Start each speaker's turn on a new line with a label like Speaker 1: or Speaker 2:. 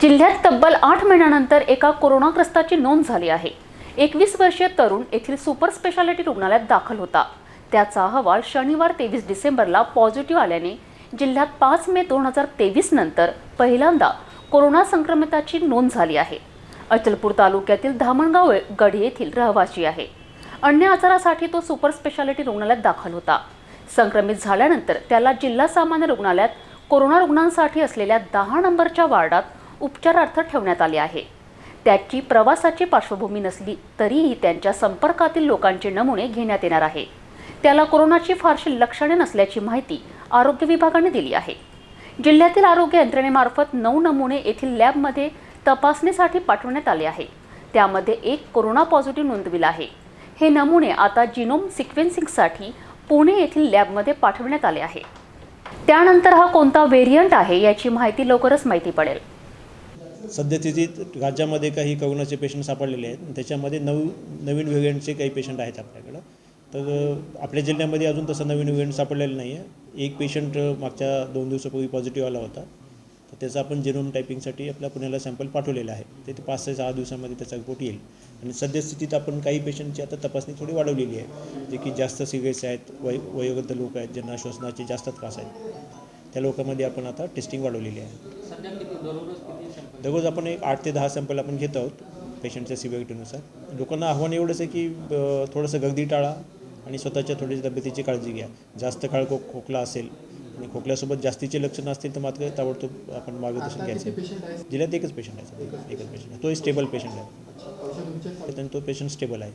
Speaker 1: जिल्ह्यात तब्बल आठ महिन्यानंतर एका कोरोनाग्रस्ताची नोंद झाली आहे. एकवीस वर्षीय तरुण येथील सुपर स्पेशालिटी रुग्णालयात दाखल होता. त्याचा अहवाल शनिवार तेवीस डिसेंबरला पॉझिटिव्ह आल्याने जिल्ह्यात पाच मे दोन हजार तेवीस नंतर पहिल्यांदा कोरोना संक्रमिताची नोंद झाली आहे. अचलपूर तालुक्यातील धामणगाव गढी येथील रहवासी आहे. अन्य आजारासाठी तो सुपर स्पेशालिटी रुग्णालयात दाखल होता. संक्रमित झाल्यानंतर त्याला जिल्हा सामान्य रुग्णालयात कोरोना रुग्णांसाठी असलेल्या दहा नंबरच्या वार्डात उपचारार्थ ठेवण्यात आले आहे. त्याची प्रवासाची पार्श्वभूमी नसली तरीही त्यांच्या संपर्कातील लोकांचे नमुने घेण्यात येणार आहे. त्याला कोरोनाची फारशी लक्षणे नसल्याची माहिती आरोग्य विभागाने दिली आहे. जिल्ह्यातील आरोग्य यंत्रणेमार्फत नऊ नमुने येथील लॅबमध्ये तपासणीसाठी पाठवण्यात आले आहे. त्यामध्ये एक कोरोना पॉझिटिव्ह नोंदविला आहे. हे नमुने आता जिनोम सिक्वेन्सिंगसाठी पुणे येथील लॅबमध्ये पाठवण्यात आले आहे. त्यानंतर हा कोणता व्हेरियंट आहे याची माहिती लवकरच माहिती पडेल.
Speaker 2: सद्यस्थितीत राज्यामध्ये काही कोरोनाचे पेशंट सापडलेले आहेत. त्याच्यामध्ये नऊ नवीन व्हेरियंटचे काही पेशंट आहेत आपल्याकडं. तर आपल्या जिल्ह्यामध्ये अजून तसं नवीन व्हेरियंट सापडलेलं नाही आहे एक पेशंट मागच्या दोन दिवसापूर्वी पॉझिटिव्ह आला होता. तर त्याचा आपण जेनोम टायपिंगसाठी आपल्या पुण्याला सॅम्पल पाठवलेलं आहे. ते ते पाच ते सहा दिवसामध्ये त्याचा रिपोर्ट येईल. आणि सद्यस्थितीत आपण काही पेशंटची आता तपासणी थोडी वाढवलेली आहे. जे की जास्त सिरियस आहेत वय वयोवृद्ध लोक आहेत ज्यांना श्वसनाचे जास्त त्रास आहेत. त्या लोकांमध्ये आपण आता टेस्टिंग वाढवलेली आहे. दररोज आपण एक आठ ते दहा सॅम्पल आपण घेत आहोत पेशंटच्या सिव्हिरिटीनुसार लोकांना आव्हान एवढंच आहे की थोडंसं गर्दी टाळा आणि स्वतःच्या थोडीशी तब्येतीची काळजी घ्या. जास्त काळ खो खोकला असेल आणि खोकल्यासोबत जास्तीचे लक्षणं असतील तर मात्र ताबडतोब आपण मार्गदर्शन घ्यायचं. आहे. जिल्ह्यात एकच पेशंट आहे. एकच पेशंट आहे. तोही स्टेबल पेशंट आहे. तो पेशंट स्टेबल आहे.